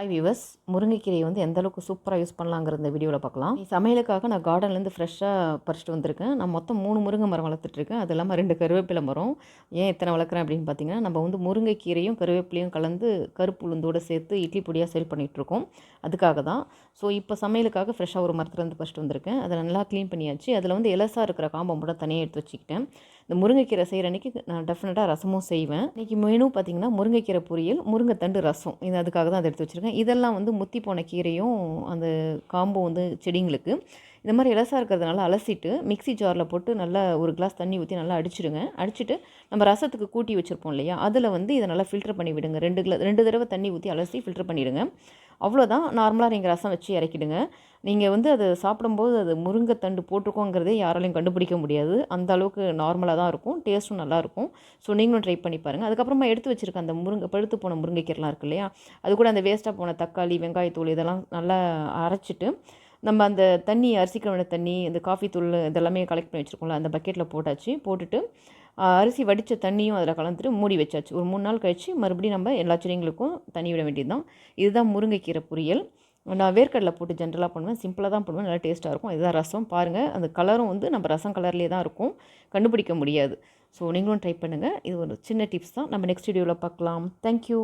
Hi viewers முருங்கைக்கீரையை வந்து எந்த அளவுக்கு சூப்பராக யூஸ் பண்ணலாங்கிற இந்த வீடியோவில் பார்க்கலாம். சமையலுக்காக நான் கார்டன்லேருந்து ஃப்ரெஷ்ஷாக பறிச்சிட்டு வந்திருக்கேன். நான் மொத்தம் மூணு முருங்கை மரம் வளர்த்துட்ருக்கேன் அது இல்லாமல் ரெண்டு கருவேப்பிலை மரம். ஏன் இத்தனை வளர்க்குறேன் அப்படின்னு பார்த்தீங்கன்னா நம்ம வந்து முருங்கைக்கீரையும் கருவேப்பிலையும் கலந்து கருப்பு உளுந்தோடு சேர்த்து இட்லி பொடியாக சேல் பண்ணிகிட்ருக்கோம் அதுக்காக தான். ஸோ இப்போ சமையலுக்காக ஃப்ரெஷ்ஷாக ஒரு மரத்துலேருந்து பறிச்சிட்டு வந்திருக்கேன். அதை நல்லா க்ளீன் பண்ணியாச்சு. அதில் வந்து இலசாக இருக்கிற காம்பை மட்டும் தனியாக எடுத்து வச்சுக்கிட்டேன். இந்த முருங்கைக்கீரை செய்கிற அன்றைக்கி நான் டெஃபினட்டாக ரசமும் செய்வேன். இன்றைக்கி மெனு பார்த்திங்கன்னா முருங்கைக்கீரை பொரியல் முருங்கைத்தண்டு ரசம். இது அதுக்காக தான் அதை எடுத்து வச்சுருக்கேன். இதெல்லாம் வந்து முத்தி போன கீரையும் அந்த காம்போ வந்து செடிங்களுக்கு. இந்த மாதிரி இலசாக இருக்கிறதுனால அலசிட்டு மிக்ஸி ஜாரில் போட்டு நல்லா ஒரு கிளாஸ் தண்ணி ஊற்றி நல்லா அடிச்சிடுங்க. அடிச்சுட்டு நம்ம ரசத்துக்கு கூட்டி வச்சுருப்போம் இல்லையா? அதில் வந்து இதை நல்லா ஃபில்டர் பண்ணி விடுங்க. ரெண்டு கிளா ரெண்டு தடவை தண்ணி ஊற்றி அலசி ஃபில்டர் பண்ணிவிடுங்க அவ்வளோதான். நார்மலாக நீங்கள் ரசம் வச்சு இறக்கிடுங்க. நீங்கள் வந்து அது சாப்பிடும்போது அது முருங்கைத்தண்டு போட்டிருக்கோங்கிறதே யாராலையும் கண்டுபிடிக்க முடியாது. அந்த அளவுக்கு நார்மலாக தான் இருக்கும். டேஸ்ட்டும் நல்லாயிருக்கும் ஸோ நீங்களும் ட்ரை பண்ணி பாருங்கள் அதுக்கப்புறமா எடுத்து வச்சுருக்க அந்த முருங்கை பழுத்து போன முருங்கைக்கீரெலாம் இருக்கு இல்லையா? அது கூட அந்த வேஸ்ட்டாக போன தக்காளி வெங்காயத்தூள் இதெல்லாம் நல்லா அரைச்சிட்டு நம்ம அந்த தண்ணி அரிசி கழுவின தண்ணி இந்த காஃபி தூள் இதெல்லாமே கலெக்ட் பண்ணி வச்சுருக்கோம்ல அந்த பக்கெட்டில் போட்டாச்சு. போட்டுட்டு அரிசி வடித்த தண்ணியும் அதில் கலந்துட்டு மூடி வச்சாச்சு. ஒரு மூணு நாள் கழித்து மறுபடியும் நம்ம எல்லா செடிங்களுக்கும் தண்ணி விட வேண்டியது தான் இதுதான் முருங்கைக்கீரை பொரியல். நான் வேர்க்கடலை போட்டு ஜென்ரலாக பண்ணுவேன். சிம்பிளாக தான் பண்ணுவேன். நல்லா டேஸ்ட்டாக இருக்கும். இதுதான் ரசம். பாருங்கள் அந்த கலரும் வந்து நம்ம ரசம் கலர்லேயே தான் இருக்கும். கண்டுபிடிக்க முடியாது. ஸோ நீங்களும் ட்ரை பண்ணுங்கள் இது ஒரு சின்ன டிப்ஸ் தான். நம்ம நெக்ஸ்ட் வீடியோவில் பார்க்கலாம். தேங்க்யூ